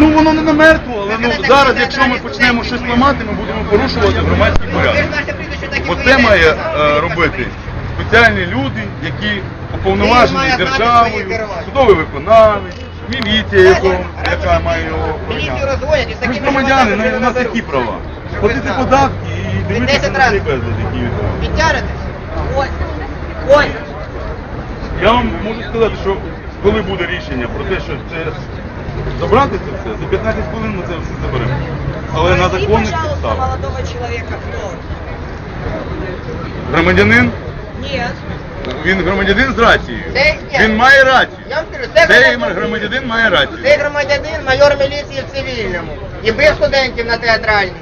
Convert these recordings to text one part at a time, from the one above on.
Ну воно не на мертво, але ну зараз, якщо ми почнемо щось ламати, ми будемо порушувати громадський порядок. Оце має е, робити спеціальні люди, які уповноважені державою, судовий виконавець, міліція, яко- яка має його охороняти. Ми ж громадяни, на- у нас які права? Платити податки і дивитися 10 на цей безлад, який відбувається. Підтягнетесь? Ось. Ось. Я вам можу сказати, що коли буде рішення про те, що це забрати це все, за 15 хвилин ми це все заберемо. Але на законних підставах. молодого человека, кто? Громадянин, Нет. він громадянин з рацією. Це- ні. Він має рацію. Я вам скажу, це Цей громадянин. громадянин має рацію. Цей громадянин майор міліції в цивільному. І бив студентів на театральній.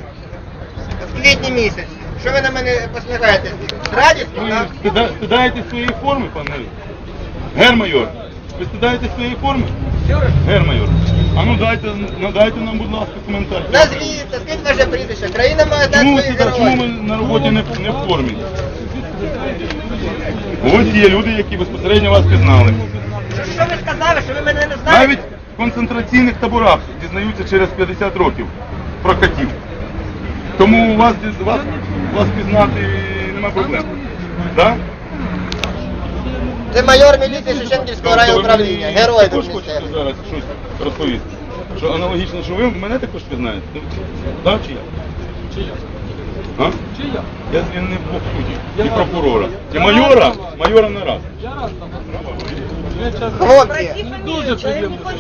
В квітні місяць. Що ви на мене посміхаєтесь? З радістю, Ви так? стида- стидаєте своєї форми, пане Гер майор. Ви стидаєте своєї форми? Гер майор. А ну дайте, надайте нам, будь ласка, коментар. Назвіться, скільки ваше прізвище. Країна має дати Чому, ви своїх чому ми на роботі не, в- не в формі? Ось є люди, які безпосередньо вас пізнали. Що, що ви сказали, що ви мене не знаєте? Навіть в концентраційних таборах дізнаються через 50 років про катів. Тому у вас, діз- вас, вас пізнати нема проблем. Так? Це майор міліції Шевченківського райуправління. Герой також тут хочете місцевий. зараз щось розповісти? Що аналогічно, що ви мене також пізнаєте? Так чи я? Чи я? А? Чи я? Я звільнив двох суддів. І прокурора. І майора, майора не раз. Хлопці,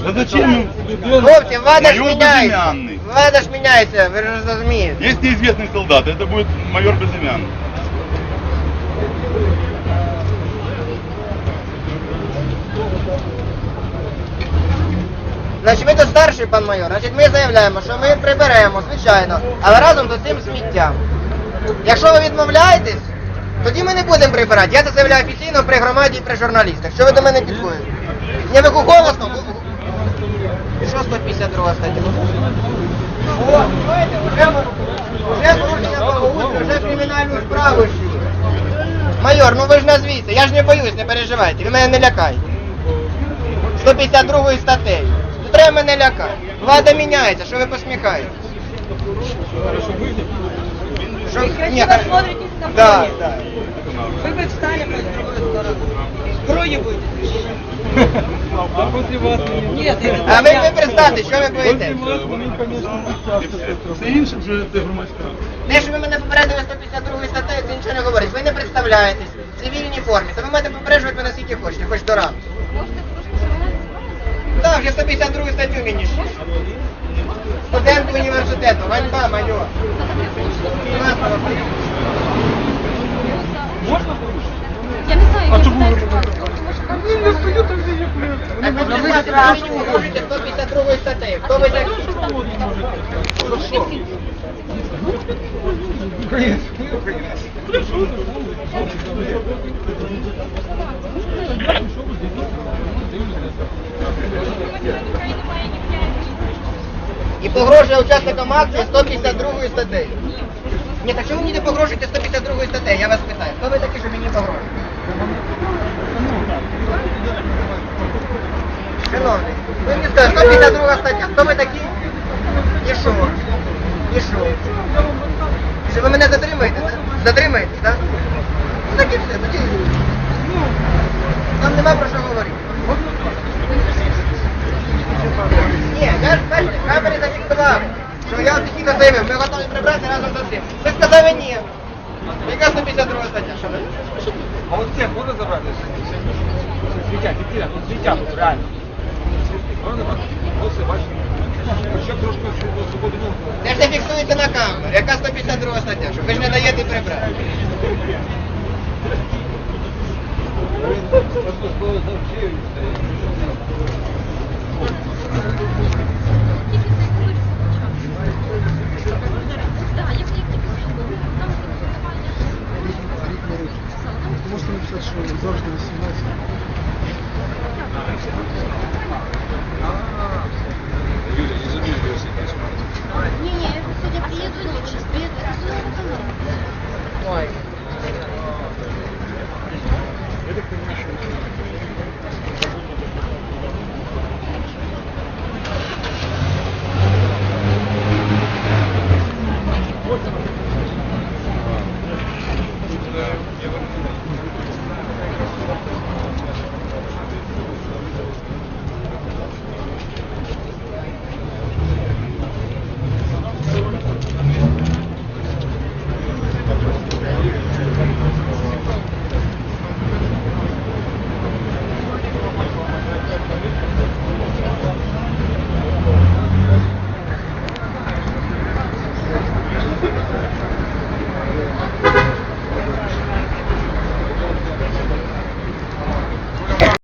Да зачем? хлопці, влада ж Майор міняється. безымянный. Влада ж міняється, ви ж розумієте. Есть неизвестный солдат, это будет майор Безымянный. Значить, ви тут старший пан майор, значить ми заявляємо, що ми приберемо, звичайно, але разом з цим сміттям. Якщо ви відмовляєтесь, тоді ми не будемо прибирати. Я це заявляю офіційно при громаді і при журналістах. Що ви до мене підходите? Не ви голосно? Що 152 стаття? Бачите, вже, порушення благоустрою, вже кримінальну справу шли. Майор, ну ви ж назвіться, я ж не боюсь, не переживайте, ви мене не лякайте. 152 статтею Не треба мене лякати. Влада міняється, що ви посміхаєтесь? Що? Вы Ні, красиво смотритесь на да, фоне. да. Вы бы встали по другую сторону. Строю будете. Нет, это А ви, ви представте, що ви боїтесь? Все інше вже це громадська. Те, що ви мене попередили 152 статтею, це нічого не говорить. Ви не представляєтесь в цивільній формі. То ви маєте попереджувати мене скільки хочете, хоч до ранку. Так, вже 152 статтю мені. Студент університету, ганьба, майор. Будь ласка, виходьте. Я не знаю, А я не знаю. Так ви ж сказали, ви можете 152 статтею. Хто ви такі? Погрожує учасникам акції 152 статтею. Ні, так чому мені не погрожуєте 152 статтею? Я вас питаю. Хто ви такі, що мені погрожуєте? Шановний, ви мені скажете, 152 стаття. Хто ви такі? І що? І що? Що ви мене затримаєте? Затримаєте, так? Ну так і все, тоді. Там нема про що говорити. Ні, я ж бачите, камери зафіксував, що я офіційно заявив, ми готові прибрати разом з цим. Ви сказали ні. 152 стаття? Що ви? А вот всех можно забрать? Світять, іди, тут світять, реально. Ще трошки свободи ногу. Це ж не фіксується на камеру. Яка 152 стаття? Що ви ж не даєте прибрати. сказати, що завжди 18. Юля, не забей, если не Ні, ні,